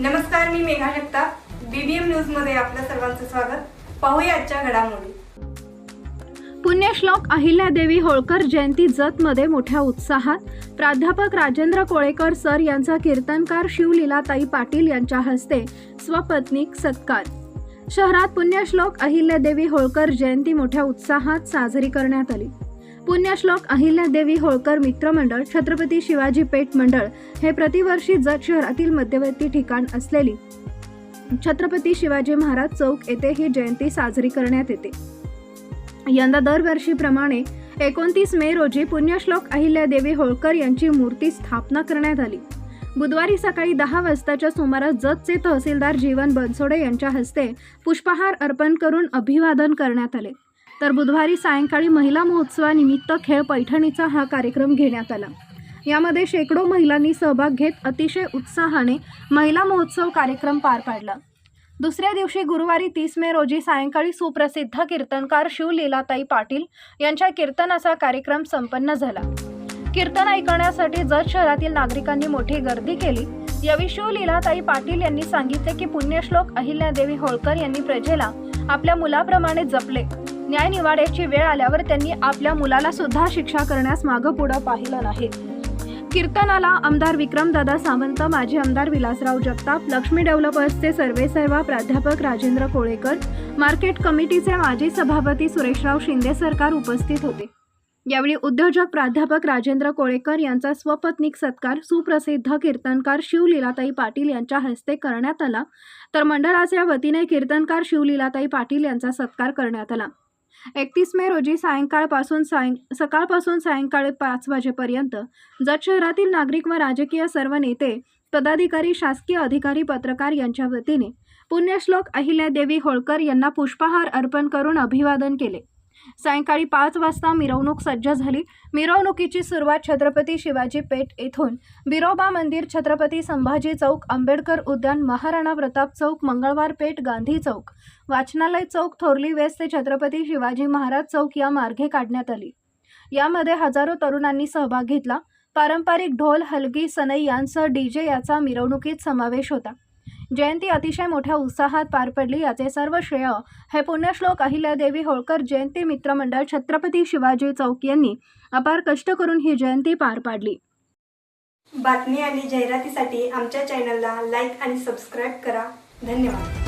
Megha Jagtap. BBM न्यूजमध्ये आपलं सर्वांचं स्वागत. पाहूया आजच्या घडामोडी. पुण्यश्लोक अहिल्यादेवी होळकर जयंती जतमध्ये मोठ्या उत्साहात. प्राध्यापक राजेंद्र कोळेकर सर यांचा कीर्तनकार शिवलीलाताई पाटील यांच्या हस्ते स्वपत्नीक सत्कार. शहरात पुण्यश्लोक अहिल्यादेवी होळकर जयंती मोठ्या उत्साहात साजरी करण्यात आली. पुण्यश्लोक अहिल्यादेवी होळकर मित्रमंडळ छत्रपती शिवाजी पेठ मंडळ हे प्रतिवर्षी जत शहरातील मध्यवर्ती ठिकाण असलेली छत्रपती शिवाजी महाराज चौक येथे ही जयंती साजरी करण्यात येते. यंदा दरवर्षीप्रमाणे एकोणतीस मे रोजी पुण्यश्लोक अहिल्यादेवी होळकर यांची मूर्ती स्थापना करण्यात आली. बुधवारी सकाळी दहा वाजताच्या सुमारास जतचे तहसीलदार जीवन बनसोडे यांच्या हस्ते पुष्पहार अर्पण करून अभिवादन करण्यात आले. तर बुधवारी सायंकाळी महिला महोत्सवानिमित्त खेळ पैठणीचा हा कार्यक्रम घेण्यात आला. यामध्ये शेकडो महिलांनी सहभाग घेत अतिशय उत्साहाने महिला महोत्सव कार्यक्रम पार पाडला. दुसऱ्या दिवशी गुरुवारी तीस मे रोजी सायंकाळी सुप्रसिद्ध कीर्तनकार शिवलीलाताई पाटील यांच्या कीर्तनाचा कार्यक्रम संपन्न झाला. कीर्तन ऐकण्यासाठी जत शहरातील नागरिकांनी मोठी गर्दी केली. यावेळी शिवलीलाताई पाटील यांनी सांगितले की पुण्यश्लोक अहिल्यादेवी होळकर यांनी प्रजेला आपल्या मुलाप्रमाणे जपले. न्याय निवाड्याची वेळ आल्यावर त्यांनी आपल्या मुलाला सुद्धा शिक्षा करण्यास मागं पुढं पाहिलं नाही. कीर्तनाला आमदार विक्रमदादा सावंत माजी आमदार विलासराव जगताप लक्ष्मी डेव्हलपर्सचे सर्वेसर्वा प्राध्यापक राजेंद्र कोळेकर मार्केट कमिटीचे माजी सभापती सुरेशराव शिंदे सरकार उपस्थित होते. यावेळी उद्योजक प्राध्यापक राजेंद्र कोळेकर यांचा स्वपत्नीक सत्कार सुप्रसिद्ध कीर्तनकार शिवलीलाताई पाटील यांच्या हस्ते करण्यात आला. तर मंडळाच्या वतीने कीर्तनकार शिवलीलाताई पाटील यांचा सत्कार करण्यात आला. एकतीस मे रोजी सायंकाळपासून सायं सकाळपासून सायंकाळी पाच वाजेपर्यंत जत शहरातील नागरिक व राजकीय सर्व नेते पदाधिकारी शासकीय अधिकारी पत्रकार यांच्या वतीने पुण्यश्लोक अहिल्यादेवी होळकर यांना पुष्पहार अर्पण करून अभिवादन केले. सायंकाळी पाच वाजता मिरवणूक सज्ज झाली. मिरवणुकीची सुरुवात छत्रपती शिवाजी पेठ येथून बिरोबा मंदिर छत्रपती संभाजी चौक आंबेडकर उद्यान महाराणा प्रताप चौक मंगळवार पेठ गांधी चौक. वाचनालय चौक थोरली वेस ते छत्रपती शिवाजी महाराज चौक या मार्गे काढण्यात आली. यामध्ये हजारो तरुणांनी सहभाग घेतला. पारंपरिक ढोल हलगी सनई यांसह डीजे याचा मिरवणुकीत समावेश होता. जयंती अतिशय मोठ्या उत्साहात पार पडली. याचे सर्व श्रेय हे पुण्यश्लोक अहिल्यादेवी होळकर जयंती मित्रमंडळ छत्रपती शिवाजी चौक यांनी अपार कष्ट करून ही जयंती पार पाडली. बातमी आणि जाहिरातीसाठी आमच्या चॅनलला लाईक आणि सबस्क्राईब करा. धन्यवाद.